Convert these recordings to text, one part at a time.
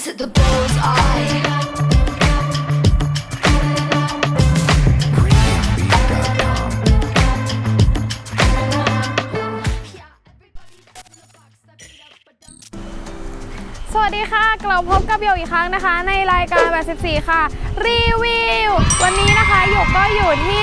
eyes hit the bullseye. premiumbeat.com. ดีค่ะกลับพบกับโยกอีกครั้งนะคะ ในรายการ 84 ค่ะ รีวิว วันนี้นะคะหยกก็อยู่ที่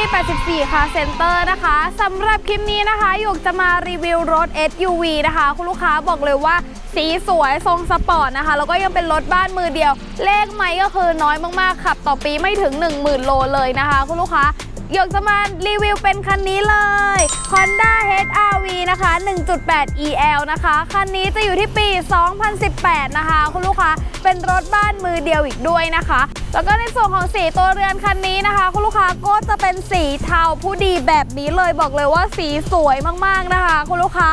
84 ค่ะเซ็นเตอร์นะคะสำหรับคลิปนี้นะคะหยกจะมารีวิวรถ SUV นะคะ คุณลูกค้าบอกเลยว่าสีสวยทรงสปอร์ตนะคะ แล้วก็ยังเป็นรถบ้านมือเดียว เลขไม่ก็คือน้อยมากๆขับต่อปีไม่ถึง 10,000 โลเลยนะคะ คุณลูกค้า อยากจะมารีวิวเป็นคันนี้เลย Honda HR-V นะคะ 1.8 EL นะคะ คันนี้จะอยู่ที่ปี 2018 นะคะ คุณลูกค้า เป็นรถบ้านมือเดียวอีกด้วยนะคะ แล้วก็ในส่วนของสีตัวเรือนคันนี้นะคะ คุณลูกค้าก็จะเป็นสีเทาผู้ดีแบบนี้เลยบอกเลยว่าสีสวยมากๆนะคะ คุณลูกค้า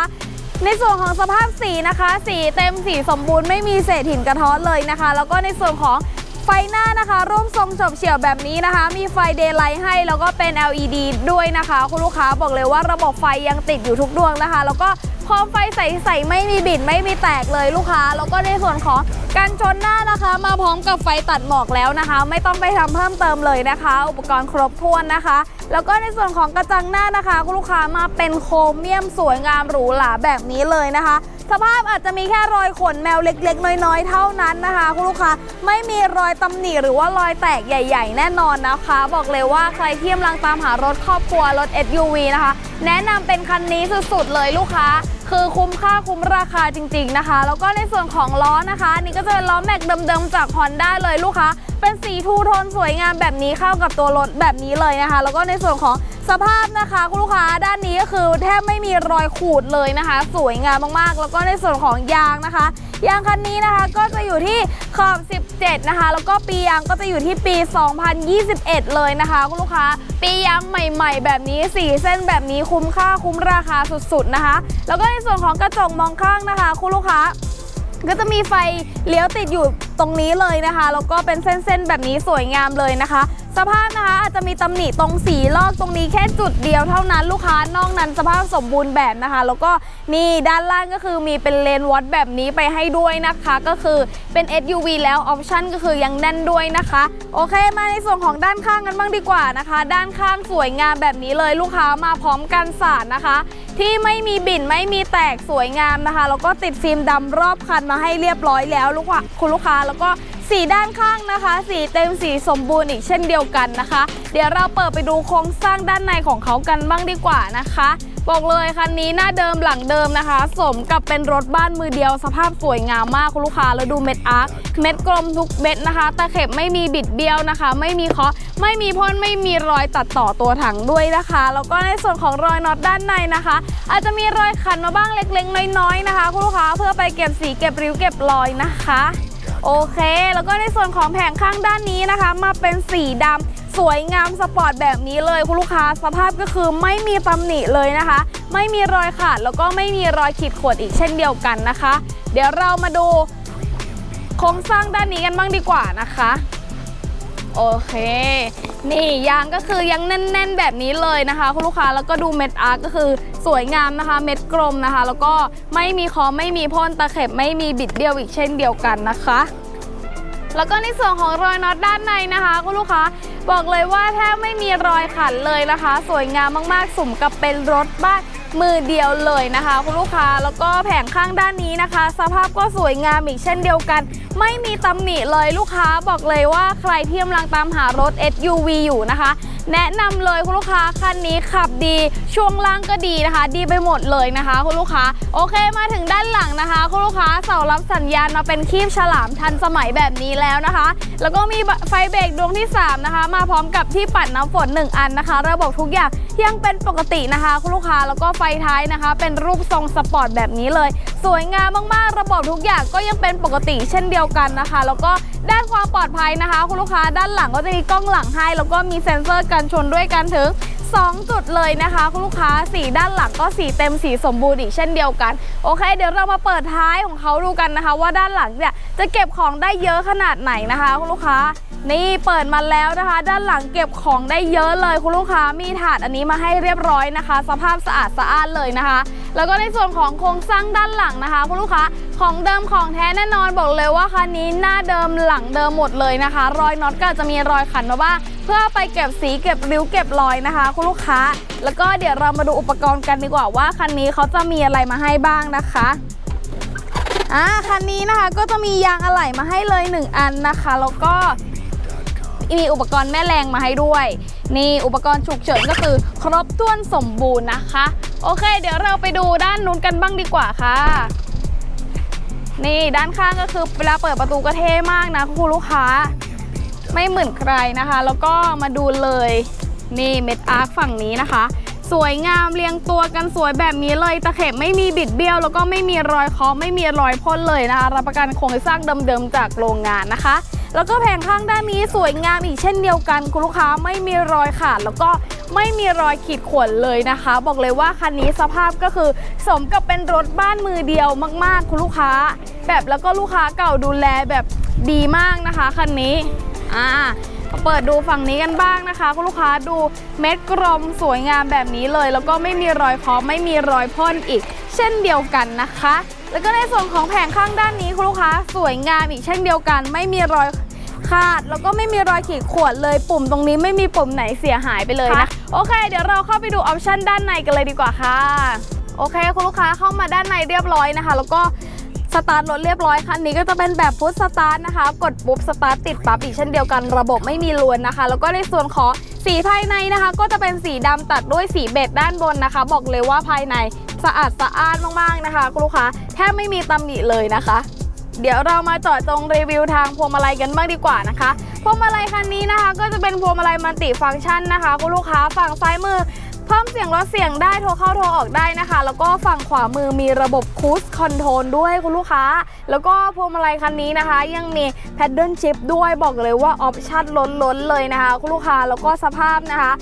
ในส่วนของสภาพสีนะคะ สีเต็มสีสมบูรณ์ไม่มีเศษหินกระท้อนเลยนะคะ แล้วก็ในส่วนของ ไฟหน้านะคะร่วมทรงจบเฉียวแบบนี้นะคะ มีไฟเดย์ไลท์ให้แล้วก็เป็น LED ด้วยนะคะ คุณลูกค้าบอกเลยว่าระบบไฟยังติดอยู่ทุกดวงนะคะ แล้วก็พร้อมไฟใสๆไม่มีบิดไม่มีแตกเลยลูกค้า แล้วก็ในส่วนของการชนหน้านะคะ มาพร้อมกับไฟตัดหมอกแล้วนะคะ ไม่ต้องไปทำเพิ่มเติมเลยนะคะ อุปกรณ์ครบถ้วนนะคะ แล้วก็ในส่วนของกระจังหน้านะคะ คุณลูกค้ามาเป็นโครเมียมสวยงามหรูหราแบบนี้เลยนะคะ สภาพอาจจะมีแค่รอยขนแมวเล็ก ๆ น้อย ๆ เท่านั้นนะคะ คุณลูกค้าไม่มีรอยตำหนิหรือว่ารอยแตกใหญ่ ๆ แน่นอนนะคะ บอกเลยว่าใครที่กำลังตามหารถครอบครัวรถ SUV นะคะ แนะนำเป็นคันนี้สุด ๆ เลยลูกค้าคือคุ้มค่าคุ้มราคาจริง ๆนะคะ แล้วก็ในส่วนของล้อนะคะนนี่ก็จะเป็นล้อแม็กเดิมๆจาก Honda เลยลูกค้าเป็นสีทูโทนสวยงามแบบนี้เข้ากับตัวรถแบบนี้เลยนะคะ แล้วก็ในส่วนของสภาพนะคะคุณลูกค้าด้านนี้ก็คือแทบไม่มีรอยขูดเลยนะคะ สวยงามมากๆ แล้วก็ในส่วนของยางนะคะ ยางคันนี้นะคะก็จะอยู่ที่ขอบ 17 นะคะ แล้วก็ปียางก็จะอยู่ที่ปี 2021 เลยนะคะคุณลูกค้า ปียางใหม่ ๆ แบบนี้สีเส้นแบบนี้คุ้มค่าคุ้มราคาสุดๆนะคะ แล้วก็ในในส่วนของกระจกมองข้างนะคะ คุณลูกค้า ก็จะมีไฟเลี้ยวติดอยู่ตรงนี้เลยนะคะแล้วก็เป็นเส้นๆแบบนี้สวยงามเลยนะคะ สภาพนะคะอาจจะมีตำหนิตรงสีลอกตรงนี้แค่จุดเดียวเท่านั้นลูกค้านอกนั้นสภาพสมบูรณ์แบบนะคะ แล้วก็นี่ด้านล่างก็คือมีเป็นเลนวัดแบบนี้ไปให้ด้วยนะคะ ก็คือเป็น SUV แล้วออปชั่นก็คือยังแน่นด้วยนะคะ โอเคมาในส่วนของด้านข้างกันบ้างดีกว่านะคะ ด้านข้างสวยงามแบบนี้เลยลูกค้ามาพร้อมกันสาดนะคะ ที่ไม่มีบิ่นไม่มีแตกสวยงามนะคะแล้วก็ติดฟิล์มดำรอบคันมาให้เรียบร้อยแล้วลูกค้าคุณลูกค้าแล้วก็ สีด้านข้างนะคะ สีเต็มสีสมบูรณ์อีกเช่นเดียวกันนะคะ เดี๋ยวเราเปิดไปดูโครงสร้างด้านในของเขากันบ้างดีกว่านะคะบอกเลยคันนี้หน้าเดิมหลังเดิมนะคะ สมกับเป็นรถบ้านมือเดียวสภาพสวยงามมากคุณลูกค้าแล้วดูเม็ดอาร์คเม็ดกลมทุกเม็ดนะคะตะเข็บไม่มีบิดเบี้ยวนะคะ ไม่มีเคาะไม่มีพ่นไม่มีรอยตัดต่อตัวถังด้วยนะคะ แล้วก็ในส่วนของรอยน็อตด้านในนะคะ อาจจะมีรอยขันมาบ้างเล็กๆ น้อยๆนะคะคุณลูกค้าเพื่อไปเก็บสีเก็บริ้วเก็บรอยนะคะ โอเค แล้วก็ในส่วนของแผงข้างด้านนี้นะคะ มาเป็นสีดำสวยงามสปอร์ตแบบนี้เลยคุณลูกค้าสภาพก็คือไม่มีตำหนิเลยนะคะ ไม่มีรอยขาดแล้วก็ไม่มีรอยขีดข่วนอีกเช่นเดียวกันนะคะ เดี๋ยวเรามาดูโครงสร้างด้านนี้กันบ้างดีกว่านะคะ โอเค นี่ยางก็คือยังแน่น ๆ แบบนี้เลยนะคะ คุณลูกค้าแล้วก็ดูเม็ดอาร์ก็คือสวยงามนะคะ เม็ดกลมนะคะ แล้วก็ไม่มีคอไม่มีพ่นตะเข็บไม่มีบิดเบี้ยวอีกเช่นเดียวกันนะคะ แล้วก็ในส่วนของรอยน็อตด้านในนะคะ คุณลูกค้าบอกเลยว่าแทบไม่มีรอยขันเลยนะคะ สวยงามมากๆสมกับเป็นรถบ้าน มือเดียวเลยนะคะ คุณลูกค้าแล้วก็แผงข้างด้านนี้นะคะ สภาพก็สวยงามอีกเช่นเดียวกัน ไม่มีตำหนิเลยลูกค้าบอกเลยว่าใครที่กำลังตามหารถ SUV อยู่นะคะ แนะนำเลยคุณลูกค้าคันนี้ขับดี ช่วงล่างก็ดีนะคะ ดีไปหมดเลยนะคะ คุณลูกค้า โอเคมาถึงด้านหลังนะคะ คุณลูกค้าเสารับสัญญาณมาเป็นคีบฉลามทันสมัยแบบนี้แล้วนะคะ แล้วก็มีไฟเบรกดวงที่ 3 นะคะ มาพร้อมกับที่ปัดน้ำฝน 1 อันนะคะ ระบบทุกอย่างยังเป็นปกตินะคะ คุณลูกค้าแล้วก็ไฟท้ายนะคะ เป็นรูปทรงสปอร์ตแบบนี้เลย สวยงามมากๆ ระบบทุกอย่างก็ยังเป็นปกติเช่นเดียวกันนะคะ แล้วก็ ด้านความปลอดภัยนะคะ คุณลูกค้าด้านหลังก็จะมีกล้องหลังให้ แล้วก็มีเซ็นเซอร์กันชนด้วยกันถึง 2 จุดเลยนะคะ คุณลูกค้าสีด้านหลังก็สีเต็มสีสมบูรณ์อีกเช่นเดียวกัน โอเค เดี๋ยวเรามาเปิดท้ายของเขาดูกันนะคะ ว่าด้านหลังเนี่ยจะเก็บของได้เยอะขนาดไหนนะคะ คุณลูกค้า นี่เปิดมาแล้วนะคะ ด้านหลังเก็บของได้เยอะเลยคุณลูกค้ามีถาดอันนี้มาให้เรียบร้อยนะคะ สภาพสะอาดสะอ้านเลยนะคะ แล้วก็ในส่วนของโครงสร้างด้านหลังนะคะคุณลูกค้าของเดิมของแท้แน่นอนบอกเลยว่าคันนี้หน้าเดิมหลังเดิมหมดเลยนะคะ รอยน็อตก็จะมีรอยขันมาบ้างเพื่อไปเก็บสีเก็บริ้วเก็บรอยนะคะ คุณลูกค้า แล้วก็เดี๋ยวเรามาดูอุปกรณ์กันดีกว่าว่าคันนี้เขาจะมีอะไรมาให้บ้างนะคะอ่าคันนี้นะคะก็จะมียางอะไหล่มาให้เลย 1 อันนะคะ แล้วก็ มีอุปกรณ์แม่แรงมาให้ด้วย นี่อุปกรณ์ฉุกเฉินก็คือครบถ้วนสมบูรณ์นะคะ โอเค เดี๋ยวเราไปดูด้านนู้นกันบ้างดีกว่าค่ะนี่ด้านข้างก็คือเวลาเปิดประตูก็เท่มากนะคุณลูกค้า ไม่เหมือนใครนะคะ แล้วก็มาดูเลยนี่เม็ดอาร์คฝั่งนี้นะคะ สวยงามเรียงตัวกันสวยแบบนี้เลยตะเข็บไม่มีบิดเบี้ยว แล้วก็ไม่มีรอยเคาะไม่มีรอยพ่นเลยนะคะรับประกันโครงสร้างเดิมๆจากโรงงานนะคะ แล้วก็แผงข้างด้านนี้สวยงามอีกเช่นเดียวกันคุณลูกค้าไม่มีรอยขาดแล้วก็ไม่มีรอยขีดข่วนเลยนะคะ บอกเลยว่าคันนี้สภาพก็คือ สมกับเป็นรถบ้านมือเดียวมาก ๆ คุณลูกค้า แบบแล้วก็ลูกค้าเก่าดูแลแบบดีมากนะคะคันนี้อ่า เปิดดูฝั่งนี้กันบ้างนะคะ คุณลูกค้าดูเม็ดกลมสวยงามแบบนี้เลย แล้วก็ไม่มีรอยเคอไม่มีรอยพ่นอีก เช่นเดียวกันนะคะ แล้วก็ในส่วนของแผงข้างด้านนี้คุณลูกค้าสวยงามอีกเช่นเดียวกัน ไม่มีรอยขาดแล้วก็ไม่มีรอยขีดข่วนเลยปุ่มตรงนี้ไม่มีปุ่มไหนเสียหายไปเลยนะโอเค เดี๋ยวเราเข้าไปดูออปชันด้านในกันเลยดีกว่าค่ะโอเค คุณลูกค้าเข้ามาด้านในเรียบร้อยนะคะ แล้วก็ สตาร์ทรถเรียบร้อยคันนี้ก็จะเป็นแบบพุทสตาร์ทนะคะ กดปุ๊บสตาร์ทติดปั๊บอีกเช่นเดียวกันระบบไม่มีลวนนะคะ แล้วก็ในส่วนของสีภายในนะคะ ก็จะเป็นสีดำตัดด้วยสีเบจด้านบนนะคะ บอกเลยว่าภายในสะอาดสะอ้านมากๆนะคะคุณลูกค้าแทบไม่มีตำหนิเลยนะคะ เดี๋ยวเรามาเจาะจงรีวิวทางพวงมาลัยกันบ้างดีกว่านะคะพวงมาลัยคันนี้นะคะ ก็จะเป็นพวงมาลัยมัลติฟังก์ชันนะคะคุณลูกค้าฝั่งซ้ายมือ เพิ่มเสียงลดเสียงได้โทรเข้าโทรออกได้นะคะ แล้วก็ฝั่งขวามือมีระบบคูสคอนโทรลด้วยคุณลูกค้า แล้วก็พวงมาลัยคันนี้นะคะ ยังมีแพดเดิลชิพด้วยบอกเลยว่าออปชั่นล้นๆเลยนะคะ คุณลูกค้าแล้วก็สภาพนะคะ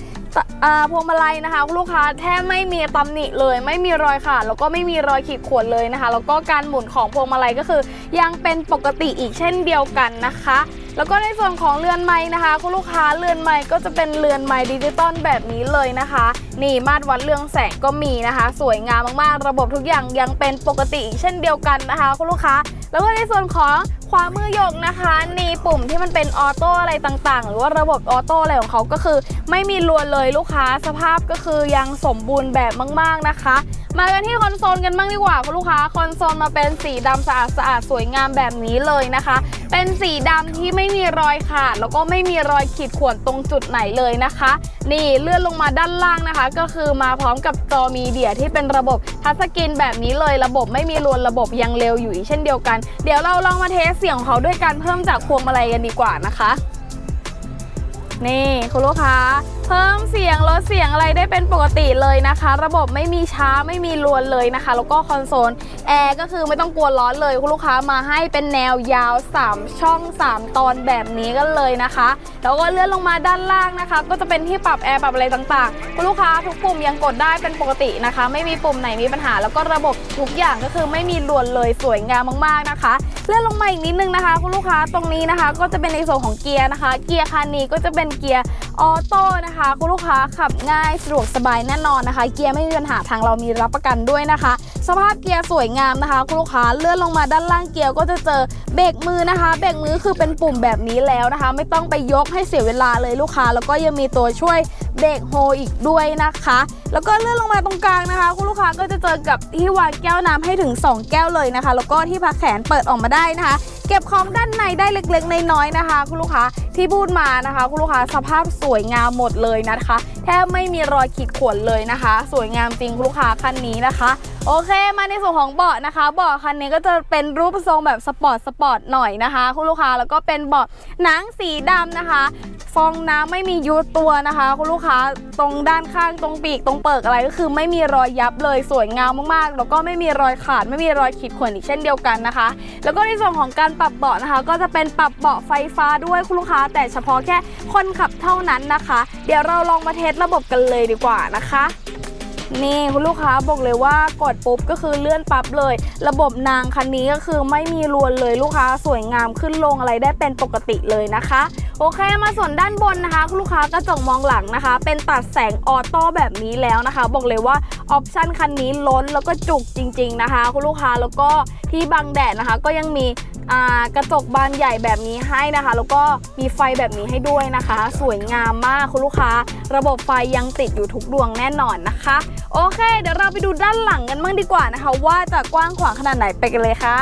พวงมาลัยนะคะคุณลูกค้าแทบไม่มีตำหนิเลย ไม่มีรอยขาดแล้วก็ไม่มีรอยขีดข่วนเลยนะคะ แล้วก็การหมุนของพวงมาลัยก็คือ ยังเป็นปกติอีกเช่นเดียวกันนะคะ แล้วก็ในส่วนของเรือนไม้นะคะคุณลูกค้าเรือนไม้ก็จะเป็นเรือนไม้ดิจิตอลแบบนี้เลยนะคะ นี่มาตรวัดเรื่องแสงก็มีนะคะ สวยงามมากๆ ระบบทุกอย่างยังเป็นปกติอีกเช่นเดียวกันนะคะคุณลูกค้า แล้วก็ในส่วนของขวามือยกนะคะนีปุ่มที่มันเป็นออโต้อะไรต่างๆ หรือว่าระบบออโต้อะไรของเขาก็คือ ไม่มีรวนเลยลูกค้าสภาพก็คือยังสมบูรณ์แบบมาก ๆนะคะ มากันที่คอนโซลกันบ้างดีกว่าคุณลูกค้าคอนโซลมาเป็นสีดำสะอาดสะอาดสวยงามแบบนี้เลยนะคะ เป็นสีดำที่ไม่มีรอยขาด แล้วก็ไม่มีรอยขีดข่วนตรงจุดไหนเลยนะคะ นี่เลื่อนลงมาด้านล่างนะคะ ก็คือมาพร้อมกับจอมีเดียที่เป็นระบบทัชสกรีนแบบนี้เลยระบบไม่มีรวนระบบยังเร็วอยู่อีกเช่นเดียวกัน เดี๋ยวเราลองมาเทสเสียงของเขาด้วยการเพิ่มจากพวงมาลัยกันดีกว่านะคะ นี่คุณลูกค้า พิ่มเสียงลดเสียงอะไรได้เป็นปกติเลยนะคะ ระบบไม่มีช้าไม่มีรวนเลยนะคะ แล้วก็คอนโซลแอร์ก็คือไม่ต้องกลัวร้อนเลยคุณลูกค้ามาให้เป็นแนวยาว 3 ช่อง 3 ตอนแบบนี้กันเลยนะคะ แล้วก็เลื่อนลงมาด้านล่างนะคะ ก็จะเป็นที่ปรับแอร์ปรับอะไรต่างๆคุณลูกค้าทุกปุ่มยังกดได้เป็นปกตินะคะ ไม่มีปุ่มไหนมีปัญหา แล้วก็ระบบทุกอย่างก็คือไม่มีรวนเลยสวยงามมากๆนะคะ เลื่อนลงมาอีกนิดนึงนะคะคุณลูกค้าตรงนี้นะคะ ก็จะเป็นในส่วนของเกียร์นะคะ เกียร์คันนี้ก็จะเป็นเกียร์ออโต้นะคะคุณลูกค้าขับง่ายสะดวกสบายแน่นอนนะคะ เกียร์ไม่มีปัญหาทางเรามีรับประกันด้วยนะคะ สภาพเกียร์สวยงามนะคะคุณลูกค้าเลื่อนลงมาด้านล่างเกียร์ก็จะเจอเบรกมือนะคะเบรกมือคือเป็นปุ่มแบบนี้แล้วนะคะ ไม่ต้องไปยกให้เสียเวลาเลยลูกค้า แล้วก็ยังมีตัวช่วยเบรกโฮอีกด้วยนะคะ แล้วก็เลื่อนลงมาตรงกลางนะคะ คุณลูกค้าก็จะเจอกับที่วางแก้วน้ำให้ถึง 2 แก้วเลยนะคะ แล้วก็ที่พักแขนเปิดออกมาได้นะคะ เก็บของด้านในได้เล็กๆน้อยๆนะคะ คุณลูกค้าที่พูดมานะคะ คุณลูกค้าสภาพสวยงามหมดเลยนะคะ แทบไม่มีรอยขีดข่วนเลยนะคะ สวยงามจริงคุณลูกค้าคันนี้นะคะ โอเคมาในส่วนของเบาะนะคะเบาะคันนี้ก็จะเป็นรูปทรงแบบสปอร์ตสปอร์ตหน่อยนะคะคุณลูกค้าแล้วก็เป็นเบาะหนังสีดำนะคะฟองน้ำไม่มียุบตัวนะคะ คุณลูกค้าตรงด้านข้างตรงปีกตรงเปิกอะไรก็คือ ไม่มีรอยยับเลยสวยงามมากๆ แล้วก็ไม่มีรอยขาด ไม่มีรอยขีดข่วนอีกเช่นเดียวกันนะคะ แล้วก็ในส่วนของการปรับเบาะนะคะ ก็จะเป็นปรับเบาะไฟฟ้าด้วยคุณลูกค้า แต่เฉพาะแค่คนขับเท่านั้นนะคะ เดี๋ยวเราลองมาเทสระบบกันเลยดีกว่านะคะนี่คุณลูกค้าบอกเลยว่ากดปุ๊บก็คือเลื่อนปั๊บเลย ระบบนางคันนี้ก็คือไม่มีรวนเลยลูกค้าสวยงามขึ้นลงอะไรได้เป็นปกติเลยนะคะ โอเคมาส่วนด้านบนนะคะ คุณลูกค้ากระจกมองหลังนะคะ เป็นตัดแสงออโต้แบบนี้แล้วนะคะ บอกเลยว่าออปชันคันนี้ล้นแล้วก็จุกจริง ๆนะคะ คุณลูกค้าแล้วก็ที่บังแดดนะคะ ก็ยังมี กระจกบานใหญ่แบบนี้ให้นะคะ แล้วก็มีไฟแบบนี้ให้ด้วยนะคะ สวยงามมากคุณลูกค้า ระบบไฟยังติดอยู่ทุกดวงแน่นอนนะคะ โอเค เดี๋ยวเราไปดูด้านหลังกันบ้างดีกว่านะคะ ว่าจะกว้างขวางขนาดไหนไปกันเลยค่ะ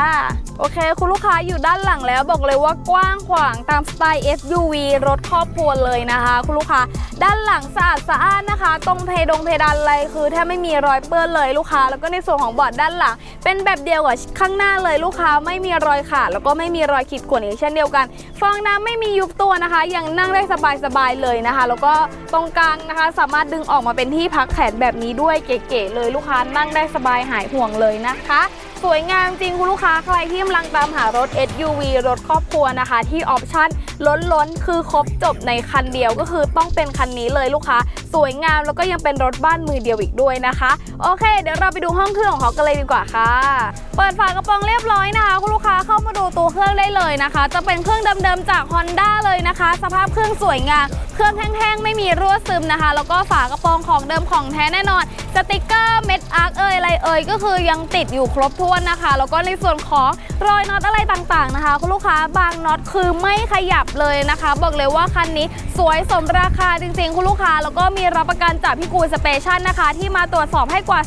โอเค คุณลูกค้าอยู่ด้านหลังแล้วบอกเลยว่ากว้างขวางตามสไตล์ SUV รถครอบครัวเลยนะคะ คุณลูกค้าด้านหลังสะอาดสะอ้านนะคะ ตรงเพดงเพดานอะไรคือแทบไม่มีรอยเปื้อนเลยลูกค้า แล้วก็ในส่วนของเบาะด้านหลัง เป็นแบบเดียวกับข้างหน้าเลยลูกค้าไม่มีรอยขาดแล้วก็ไม่มีรอยขีดข่วนอีกเช่นเดียวกัน ฟองน้ำไม่มียุบตัวนะคะ ยังนั่งได้สบายๆเลยนะคะ แล้วก็ตรงกลางนะคะ สามารถดึงออกมาเป็นที่พักแขนแบบนี้ด้วยเก๋ๆเลยลูกค้านั่งได้สบายหายห่วงเลยนะคะ สวยงามจริงคุณลูกค้าใครที่กำลังตามหารถ SUV รถครอบครัวนะคะ ที่ออปชั่นล้นๆคือครบจบในคันเดียวก็คือต้องเป็นคันนี้เลยลูกค้า สวยงามแล้วก็ยังเป็นรถบ้านมือเดียวอีกด้วยนะคะ โอเค เดี๋ยวเราไปดูห้องเครื่องของเขากันเลยดีกว่าค่ะ เปิดฝากระโปรงเรียบร้อยนะคะคุณลูกค้าเข้ามาดูตัวเครื่องได้เลยนะคะ จะเป็นเครื่องเดิมๆจาก Honda เลยนะคะ สภาพเครื่องสวยงามเครื่องแห้งๆไม่มีรั่วซึมนะคะ แล้วก็ฝากระโปรงของเดิมของแท้แน่นอน สติกเกอร์เม็ดอาร์คเอ่ยอะไรเอ่ยก็คือยังติดอยู่ครบวนนะคะ แล้วก็ในส่วนของรอยน็อตอะไรต่างๆนะคะคุณลูกค้าบางน็อตคือไม่ขยับเลยนะคะ บอกเลยว่าคันนี้สวยสมราคาจริงๆ คุณลูกค้า แล้วก็มีรับประกันจากพี่กูสเปเชียลนะคะ ที่มาตรวจสอบให้กว่า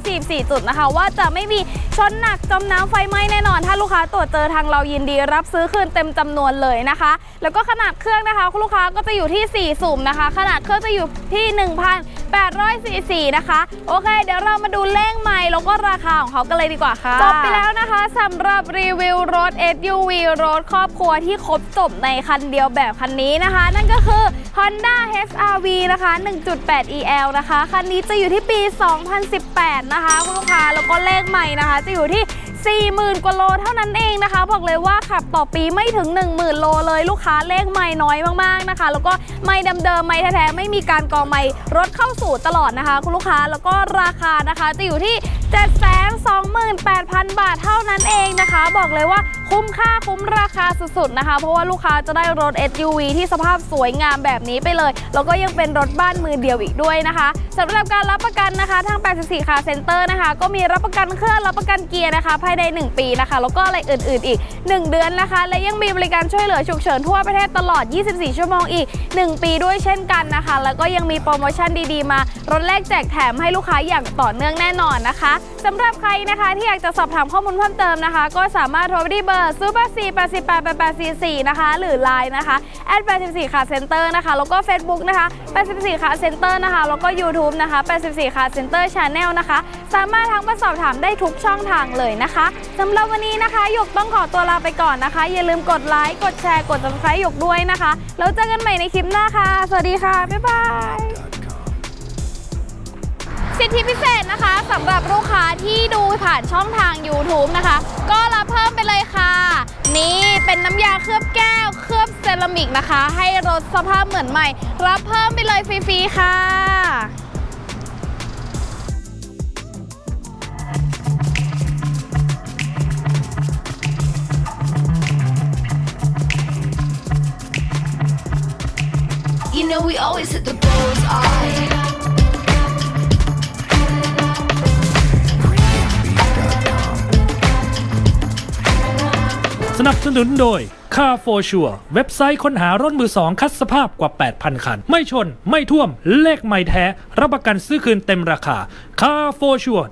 344 จุดนะคะ ว่าจะไม่มีชนหนักจมน้ำไฟไหม้แน่นอน ถ้าลูกค้าตรวจเจอทางเรายินดี รับซื้อคืนเต็มจำนวนเลยนะคะ แล้วก็ขนาดเครื่องนะคะ คุณลูกค้าก็จะอยู่ที่ 4 สูมนะคะ ขนาดเครื่องจะอยู่ที่ 1,000 844 นะคะ โอเค เดี๋ยวเรามาดูเลขใหม่แล้วก็ราคาของเขากันเลยดีกว่าค่ะจบไปแล้วนะคะสำหรับรีวิวรถ SUV รถครอบครัวที่ครบจบในคันเดียวแบบคันนี้นะคะ นั่นก็คือ Honda HRV นะคะ 1.8 EL นะคะ คันนี้จะอยู่ที่ปี 2018 นะคะคุณลูกค้าแล้วก็เลขใหม่นะคะ จะอยู่ที่ 40,000 กว่าโลเท่านั้นเองนะคะ บอกเลยว่าขับต่อปีไม่ถึง 10,000 โลเลยลูกค้าเลขไม่น้อยมากๆนะคะ แล้วก็ไม่เดิมๆไม่แท้ๆไม่มีการกองไม่รถเข้าสู่ตลอดนะคะ คุณลูกค้าแล้วก็ราคานะคะจะอยู่ที่ 28,000 บาทเท่านั้นเองนะคะ บอกเลยว่าคุ้มค่าคุ้มราคาสุดๆนะคะ เพราะว่าลูกค้าจะได้รถ SUV ที่สภาพสวยงามแบบนี้ไปเลย แล้วก็ยังเป็นรถบ้านมือเดียวอีกด้วยนะคะสำหรับการรับประกันนะคะทาง 84 คาเซ็นเตอร์นะคะ ก็มีรับประกันเครื่องรับประกันเกียร์นะคะ ภายใน 1 ปีนะคะ แล้วก็อะไรอื่นๆอีก 1 เดือนนะคะ และยังมีบริการช่วยเหลือฉุกเฉินทั่วประเทศตลอด 24 ชั่วโมงอีก 1 ปีด้วยเช่นกันนะคะ แล้วก็ยังมีโปรโมชั่นดีๆ มารถแรกแจกแถมให้ลูกค้าอย่างต่อเนื่องแน่นอนนะคะสำหรับใครนะคะ ที่อยากจะสอบถามข้อมูลเพิ่มเติมนะคะ ก็สามารถโทรไปที่เบอร์0 8 4 8 8 8 8 4 4นะคะ หรือ Line นะคะ84ค่ะเซ็นเตอร์นะคะ แล้วก็ Facebook นะคะ84ค่ะเซ็นเตอร์นะคะ แล้วก็ YouTube นะคะ84ค่ะเซ็นเตอร์ชาแนลนะคะ สามารถทั้งมาสอบถามได้ทุกช่องทางเลยนะคะสำหรับวันนี้นะคะหยกต้องขอตัวลาไปก่อนนะคะ อย่าลืมกดไลค์กดแชร์กด subscribe หยกด้วยนะคะแล้วเจอกันใหม่ในคลิปหน้าค่ะ สวัสดีค่ะบ๊ายบาย สิทธิพิเศษนะคะสำหรับลูกค้าที่ดูผ่านช่องทาง YouTube นะคะ ก็รับเพิ่มไปเลยค่ะ นี่เป็นน้ำยาเคลือบแก้ว เคลือบเซรามิกนะคะ ให้รถสภาพเหมือนใหม่ รับเพิ่มไปเลยฟรีๆค่ะ You know we always hit the bullseye. สนับสนุนโดย Car for Sure เว็บไซต์ค้นหารถมือสองคัดสภาพกว่า 8,000 คัน ไม่ชน ไม่ท่วม เลขไม่แท้ รับประกันซื้อคืนเต็มราคา Car for Sure